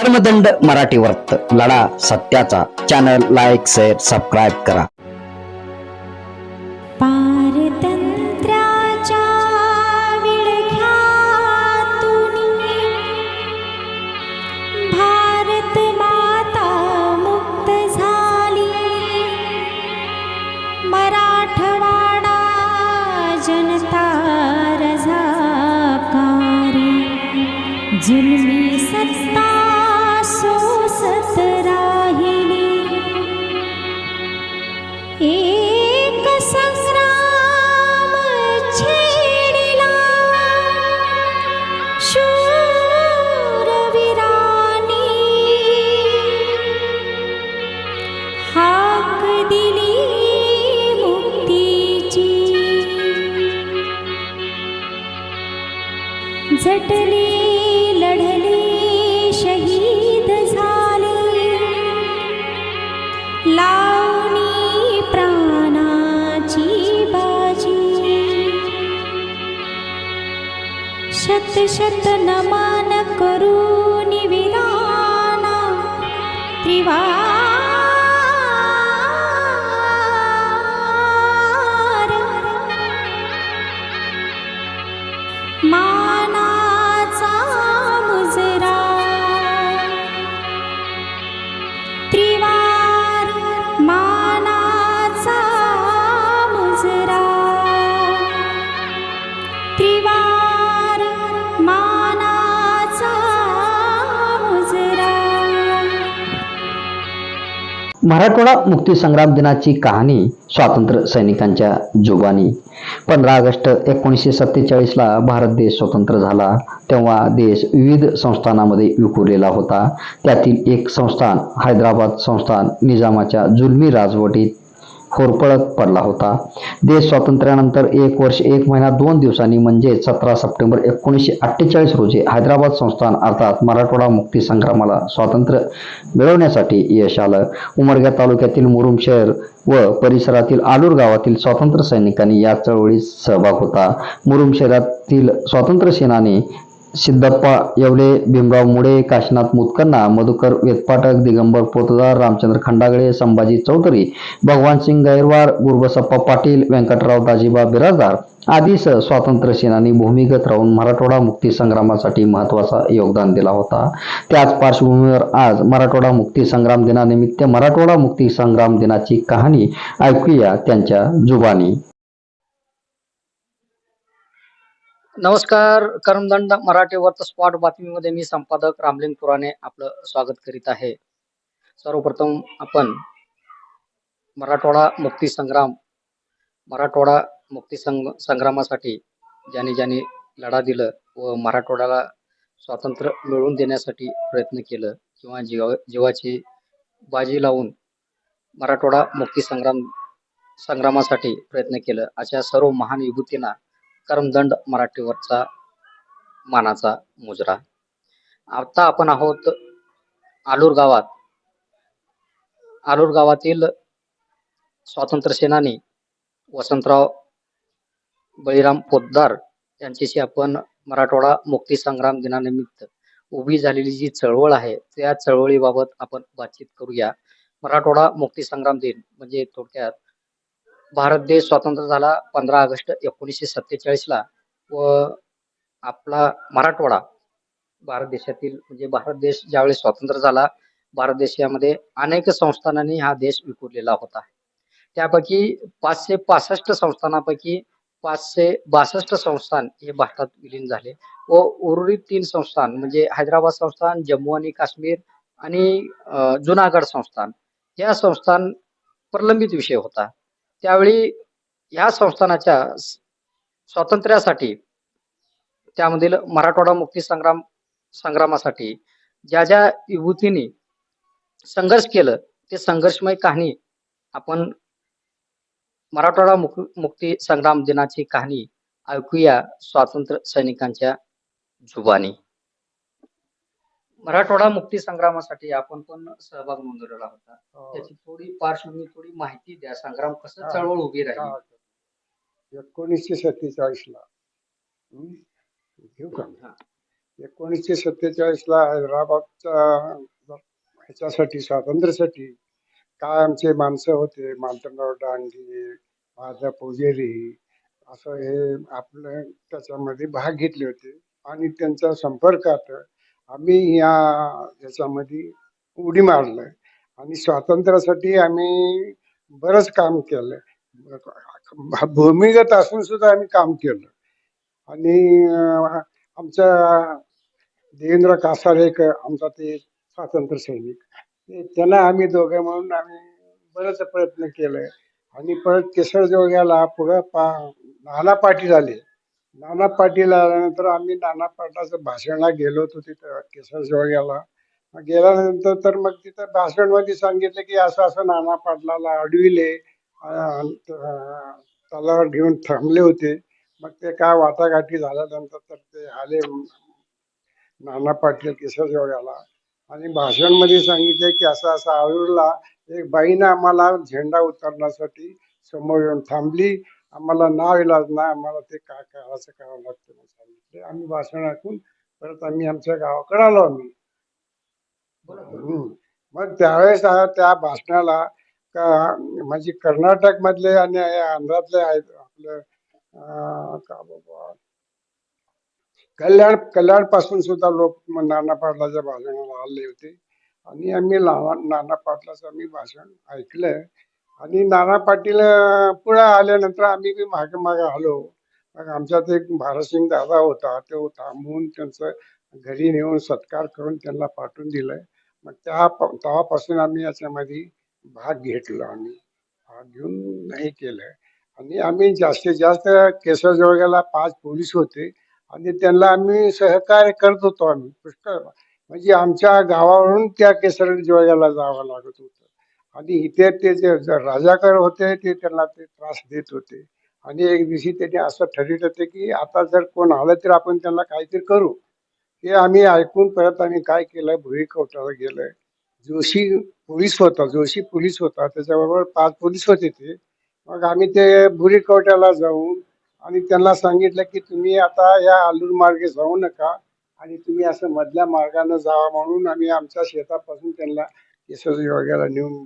धर्मदंड मराठी वर्त लढा सत्याचा. चॅनल लाईक शेअर सबस्क्राईब करा. पारतंत्र्याच्या विळख्यातून भारत माता मुक्त झाली. मराठवाडा जनता रझाकारी. जुलमी झटले लढले शहीद झाले. लावणी प्राणाची बाजी. शत शत नमन करून विराना त्रिवार मराठवाडा मुक्ती संग्राम दिनाची कहाणी स्वातंत्र्य सैनिकांच्या जुबानी पंधरा ऑगस्ट एकोणीसशे सत्तेचाळीसला भारत देश स्वतंत्र झाला. तेव्हा देश विविध संस्थानामध्ये विखुरलेला होता. त्यातील एक संस्थान हैदराबाद संस्थान निजामाच्या जुलमी राजवटीत होरपळत पडला होता. देश स्वातंत्र्यानंतर एक वर्ष एक महिना दोन दिवसांनी म्हणजे सतरा सप्टेंबर एकोणीसशे अठ्ठेचाळीस रोजी हैदराबाद संस्थान अर्थात मराठवाडा मुक्ती संग्रामाला स्वातंत्र्य मिळवण्यासाठी यश आलं. उमरगा तालुक्यातील मुरुम शहर व परिसरातील आलूर गावातील स्वातंत्र्य सैनिकांनी या चळवळीत सहभाग होता. मुरुम शहरातील स्वातंत्र्य सेनानी सिद्धप्पा येवले भीमराव मुडे काशीनाथ मुतकन्ना मधुकर वेतपाटक दिगंबर पोतदार रामचंद्र खंडागळे संभाजी चौधरी भगवान सिंग गैरवार गुरुबसप्पा पाटील व्यंकटराव दाजीबा बिराजदार आधीसह स्वातंत्र्य सेनानी भूमिगत राहून मराठवाडा मुक्ती संग्रामासाठी महत्त्वाचा योगदान दिला होता. त्याच पार्श्वभूमीवर आज मराठवाडा मुक्ती संग्राम दिनानिमित्त मराठवाडा मुक्ती संग्राम दिनाची कहाणी ऐकूया त्यांच्या जुबानी. नमस्कार कर्मदंड मराठी वर्त स्पॉट बातमीमध्ये मी संपादक रामलिंग पुराणे आपलं स्वागत करीत आहे. सर्वप्रथम आपण मराठवाडा मुक्ती संग्राम मराठवाडा मुक्ती संग संग्रामासाठी ज्याने ज्याने लढा दिलं व मराठवाड्याला स्वातंत्र्य मिळवून देण्यासाठी प्रयत्न केलं किंवा जीवा जीवाची बाजी लावून मराठवाडा मुक्ती संग्राम संग्रामासाठी प्रयत्न केलं अशा सर्व महान विभूतींना कर्मदंड मराठीवरचा मानाचा मुजरा. आता आपण आहोत आलूर गावात. आलूर गावातील स्वातंत्र्य सेनानी वसंतराव बळीराम पोद्दार यांच्याशी आपण मराठवाडा मुक्ती संग्राम दिनानिमित्त उभी झालेली जी चळवळ आहे त्या चळवळीबाबत आपण बातचीत करूया. मराठवाडा मुक्ती संग्राम दिन म्हणजे थोडक्यात भारत देश स्वतंत्र झाला पंधरा ऑगस्ट एकोणीसशे सत्तेचाळीसला व आपला मराठवाडा भारत देशातील म्हणजे भारत देश ज्यावेळी स्वतंत्र झाला भारत देशामध्ये अनेक संस्थानांनी हा देश विखुरलेला होता. त्यापैकी पाचशे पासष्ट संस्थानापैकी पाचशे बासष्ट संस्थान हे भारतात विलीन झाले व उर्वरित तीन संस्थान म्हणजे हैदराबाद संस्थान जम्मू आणि काश्मीर आणि जुनागड संस्थान या संस्थान प्रलंबित विषय होता. त्यावेळी ह्या संस्थानाच्या स्वातंत्र्यासाठी त्यामधील मराठवाडा मुक्ती संग्राम संग्रामासाठी ज्या ज्या विभूतींनी संघर्ष केलं ते संघर्षमय कहाणी आपण मराठवाडा मुक मुक्ती संग्राम दिनाची कहाणी ऐकूया स्वातंत्र्य सैनिकांच्या जुबानी. मराठवाडा मुक्ती संग्रामासाठी आपण पण सहभाग नोंदवलेला होता त्याची थोडी पार्श्वभूमी थोडी माहिती द्या संग्राम कसं हा. चळवळ उभी राहिली हा. एकोणीसशे सत्तेचाळीस ला हं? हा. एकोणीसशे सत्तेचाळीसला हैदराबादच्या ह्याच्यासाठी स्वातंत्र्यासाठी काय आमचे माणसं होते मालतनराव डांगे महादा पुजेरी असं हे आपलं त्याच्यामध्ये भाग घेतले होते आणि त्यांच्या संपर्कात आम्ही या याच्यामध्ये उडी मारलं आणि स्वातंत्र्यासाठी आम्ही बरंच काम केलं भूमिगत असून सुद्धा आम्ही काम केलं. आणि आमचा आमच्या देवेंद्र एक आमचा ते स्वातंत्र्य सैनिक त्यांना आम्ही दोघं म्हणून आम्ही बरेच प्रयत्न केले आणि परत केसर जोग्याला पुढं पा नाना पाटील आले नाना पाटील आल्यानंतर आम्ही नाना पाटलाचं भाषणाला गेलो होतो तिथं केसर मग गेल्यानंतर तर मग तिथं भाषणमध्ये सांगितलं की असं असं नाना पाटलाला अडविले तलावर घेऊन थांबले होते. मग ते काय वाटाघाटी झाल्यानंतर तर ते आले नाना पाटील केशव आणि भाषणमध्ये सांगितले की असं असं आवडला. एक बाईनं आम्हाला झेंडा उतरण्यासाठी समोर येऊन थांबली. आम्हाला नाव इलाज नाही आम्हाला ते काय करायचं करावं लागतं म्हणून सांगितले. आम्ही भाषण ऐकून परत आम्ही आमच्या गावाकडे आलो आम्ही. मग त्यावेळेस त्या भाषणाला का म्हणजे कर्नाटक मधले आणि आंध्रातले आहेत आपलं का बाबा कल्याण कल्याणपासून सुद्धा लोक नाना पाटलाच्या भाषणाला आले होते. आणि आम्ही नाना नाना पाटलाचं आम्ही भाषण ऐकलं आणि नाना पाटील पुढे आल्यानंतर आम्ही बी मागे मागे आलो. मग आमच्यात एक भारतसिंग दादा होता तो थांबवून त्यांचं घरी नेऊन सत्कार करून त्यांना पाठवून दिलंय. मग त्या प- तेव्हापासून आम्ही याच्यामध्ये भाग घेतला आम्ही भाग घेऊन हे केलं आणि आम्ही जास्तीत जास्त केसर पाच पोलीस होते आणि त्यांना आम्ही सहकार्य करत होतो आम्ही. पुष्कळ म्हणजे आमच्या गावावरून त्या केसर जावं लागत होतं. आणि इथे ते जे ज- राजाकर होते ते त्यांना ते त्रास देत होते. आणि एक दिवशी त्यांनी असं ठरवलं होते की आता जर कोण आलं तर आपण त्यांना काहीतरी करू. ते आम्ही ऐकून परत आम्ही काय केलं भुई कोर्टाला गेलं जोशी पोलीस होता जोशी पोलीस होता. त्याच्याबरोबर पाच पोलीस होते ते. मग आम्ही ते भुरी जाऊन आणि त्यांना सांगितलं की तुम्ही आता या आलूर मार्गे जाऊ नका आणि तुम्ही असं मधल्या मार्गाने जावा म्हणून आम्ही आमच्या शेतापासून त्यांना केसरी वगैरे नेऊन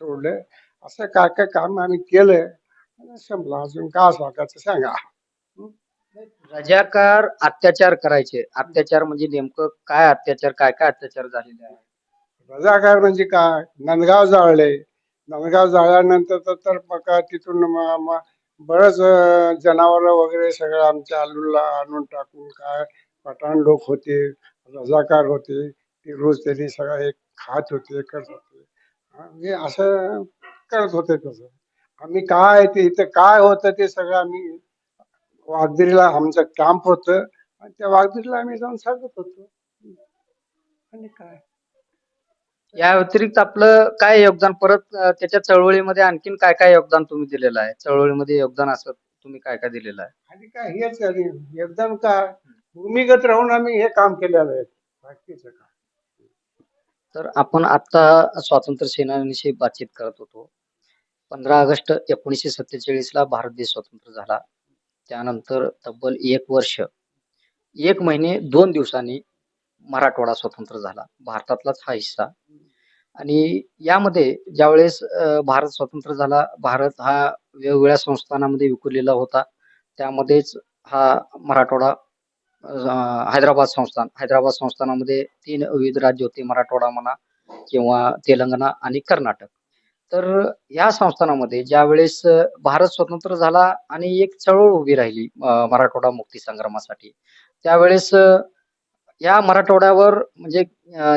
सोडलं. असं काय काय काम आम्ही केलं संपलं अजून काय सांगायचं सांगा. रजाकार अत्याचार करायचे. अत्याचार म्हणजे नेमकं काय अत्याचार काय काय अत्याचार झालेले आहे रजाकार म्हणजे काय? नंदगाव जाळले. नंदगाव जाळल्यानंतर तर मग तिथून बरंच जनावर वगैरे सगळं आमच्या आलूला आणून टाकून काय पठाण लोक होते रजाकार होते ते रोज त्यांनी सगळं एक खात होते करत होते. आणि असं करत होते तसं. आम्ही काय ते इथं काय होतं ते सगळं आम्ही वागदिरीला आमचं कॅम्प होतं. आणि त्या वागदिरीला आम्ही जाऊन सांगत होतो. आणि काय? या व्यतिरिक्त आपलं काय योगदान? परत अं, त्याच्या चळवळीमध्ये आणखीन काय काय योगदान तुम्ही दिलेलं आहे? चळवळीमध्ये योगदान असं तुम्ही काय काय दिलेलं आहे? आणि काय हेच आहे, एकदम काय भूमिगत राहून आम्ही हे काम केलेलं आहे. बाकीचं काय? तर आपण आता स्वातंत्र्य सेनानीशी बातचीत करत होतो. पंधरा ऑगस्ट एकोणीसशे सत्तेचाळीस ला भारत देश स्वतंत्र झाला. त्यानंतर तब्बल एक वर्ष एक महिने दोन दिवसांनी मराठवाडा स्वतंत्र झाला. भारतातलाच हा हिस्सा. आणि यामध्ये ज्यावेळेस भारत स्वतंत्र झाला भारत हा वेगवेगळ्या संस्थानामध्ये विखुरलेला होता. त्यामध्येच हा मराठवाडा हैदराबाद संस्थान हैदराबाद संस्थानामध्ये तीन विविध राज्य होते मराठवाडा म्हणा किंवा तेलंगणा आणि कर्नाटक. तर या संस्थानामध्ये ज्यावेळेस अं, भारत स्वतंत्र झाला आणि एक चळवळ उभी राहिली मराठवाडा मुक्ती संग्रामासाठी त्यावेळेस या मराठवाड्यावर म्हणजे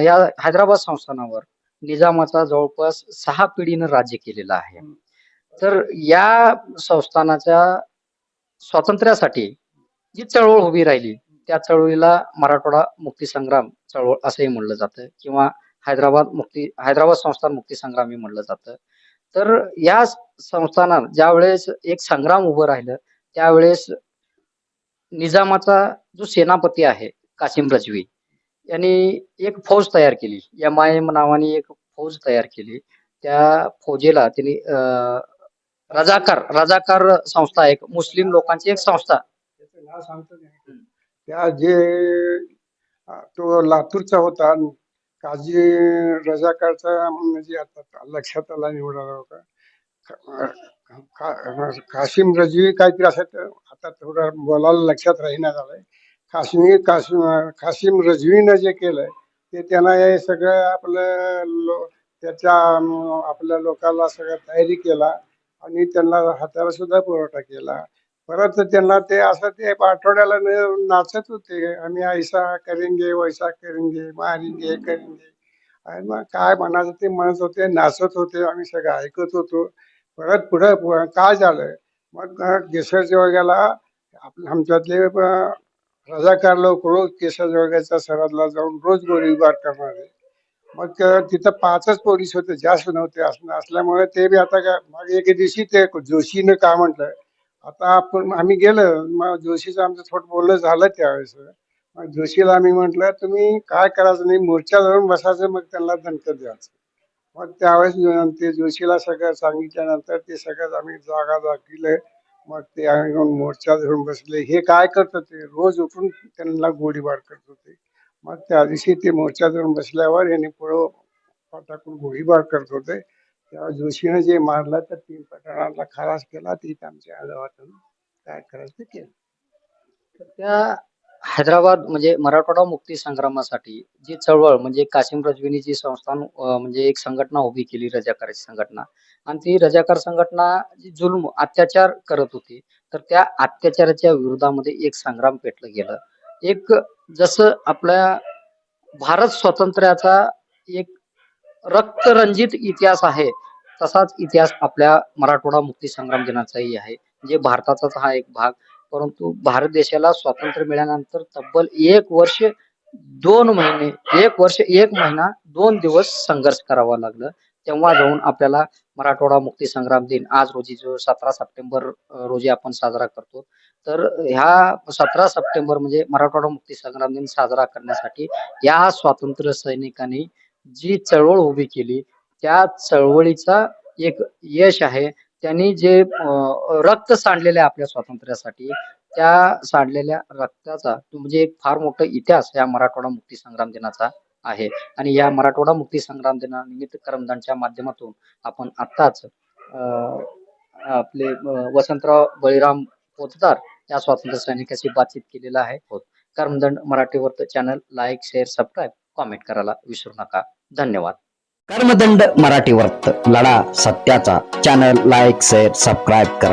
या हैदराबाद संस्थानावर निजामाचा जवळपास सहा पिढीनं राज्य केलेलं आहे. तर या संस्थानाच्या स्वातंत्र्यासाठी जी चळवळ उभी राहिली त्या चळवळीला मराठवाडा मुक्ती संग्राम चळवळ असंही म्हणलं जातं किंवा हैदराबाद मुक्ती हैदराबाद संस्थान मुक्ती संग्राम हे म्हणलं जातं. तर या संस्थानात ज्यावेळेस एक संग्राम उभं राहिलं त्यावेळेस निजामाचा जो सेनापती आहे कासिम रजवी यांनी एक फौज तयार केली. एम आय एम नावाने एक फौज तयार केली. त्या फौजेला त्यांनी रजाकार रजाकार संस्था एक मुस्लिम लोकांची एक संस्था. त्या जे तो लातूरचा होता काजी रजाकारचा म्हणजे आता लक्षात आला निवडला होता का- रजवी काहीतरी असं आता थोडं बोलायला लक्षात राहीना झालंय. काश्मीर कासिम काशिम रजवीनं जे केलंय ते त्यांना हे सगळं आपलं लो त्याच्या आपल्या लोकांना सगळं तयारी केला आणि त्यांना हाताला सुद्धा पुरवठा केला. परत त्यांना ते असं ते आठवड्याला न- नाचत होते. आम्ही ऐसा करेंगे वैसा करेंगे मारेंगे करेंगे. आणि मग काय म्हणायचं ते म्हणत होते नाचत होते आम्ही सगळं ऐकत होतो. परत पुढं काय झालं? मग केसर जोग्याला आमच्यातले रजाकार लोक हो, रोज केसर सरहदला जाऊन रोज गोळीबार करणारे. मग तिथं पाचच पोलीस होते जास्त नव्हते असं असल्यामुळे ते बी आता काय मग एके दिवशी ते जोशीनं काय म्हटलं? आता आपण आम्ही गेलो मग जोशीचं आमचं थोडं बोलणं झालं त्यावेळेस. मग जोशीला आम्ही म्हटलं तुम्ही काय करायचं नाही मोर्चा धरून बसायचं मग त्यांना दणकत द्यायचं. मग त्यावेळेस ते जोशीला सगळं सांगितल्यानंतर ते सगळं आम्ही जागा दाखविले. मग ते आम्ही मोर्चा धरून बसले. हे काय करत होते? रोज उठून त्यांना गोळीबार करत होते. मग त्या दिवशी ते मोर्चा धरून बसल्यावर यांनी पुढं टाकून गोळीबार करत होते. तेव्हा जोशीनं जे मारलं तर तीन पठाणाला खलास केला. ते आमच्या आजोबातून काय करायचं ते केलं. तर त्या हैदराबाद म्हणजे मराठवाडा मुक्ती संग्रामासाठी जी चळवळ म्हणजे कासिम रजवीनी जी संस्थान अं, म्हणजे एक संघटना उभी केली रजाकाराची संघटना. आणि ती रजाकार संघटना जी जुलम अत्याचार करत होती तर त्या अत्याचाराच्या विरोधामध्ये एक संग्राम पेटलं गेलं. एक जसं आपल्या भारत स्वातंत्र्याचा एक रक्तरंजित इतिहास आहे. तसाच इतिहास आपल्या मराठवाडा मुक्ती संग्राम दिनाचाही आहे. जे भारताचाच हा एक भाग. परंतु भारत देशाला स्वातंत्र्य मिळाल्यानंतर तब्बल एक वर्ष दोन महिने एक वर्ष एक महिना दोन दिवस संघर्ष करावा लागलं. तेव्हा जाऊन आपल्याला मराठवाडा मुक्ती संग्राम दिन आज रोजी जो सतरा सप्टेंबर रोजी आपण साजरा करतो. तर ह्या सतरा सप्टेंबर म्हणजे मराठवाडा मुक्ती संग्राम दिन साजरा करण्यासाठी या स्वातंत्र्य सैनिकांनी जी चळवळ उभी केली त्या चळवळीचा एक यश आहे. त्यांनी जे रक्त सांडलेले आहे आपल्या स्वातंत्र्यासाठी त्या सांडलेल्या रक्ताचा म्हणजे एक फार मोठा इतिहास या मराठवाडा मुक्ती संग्राम दिनाचा आहे. आणि या मराठवाडा मुक्ती संग्राम दिनानिमित्त करमदानच्या माध्यमातून आपण आत्ताच आपले वसंतराव बळीराम पोतदार या स्वातंत्र्य सैनिकाशी बातचीत केलेला आहे. करमदंड मराठीवर channel like share subscribe comment करायला विसरू नका. धन्यवाद. कर्मदंड मराठी वर्त लढा सत्याचा. चॅनल लाईक शेअर सबस्क्राईब करा.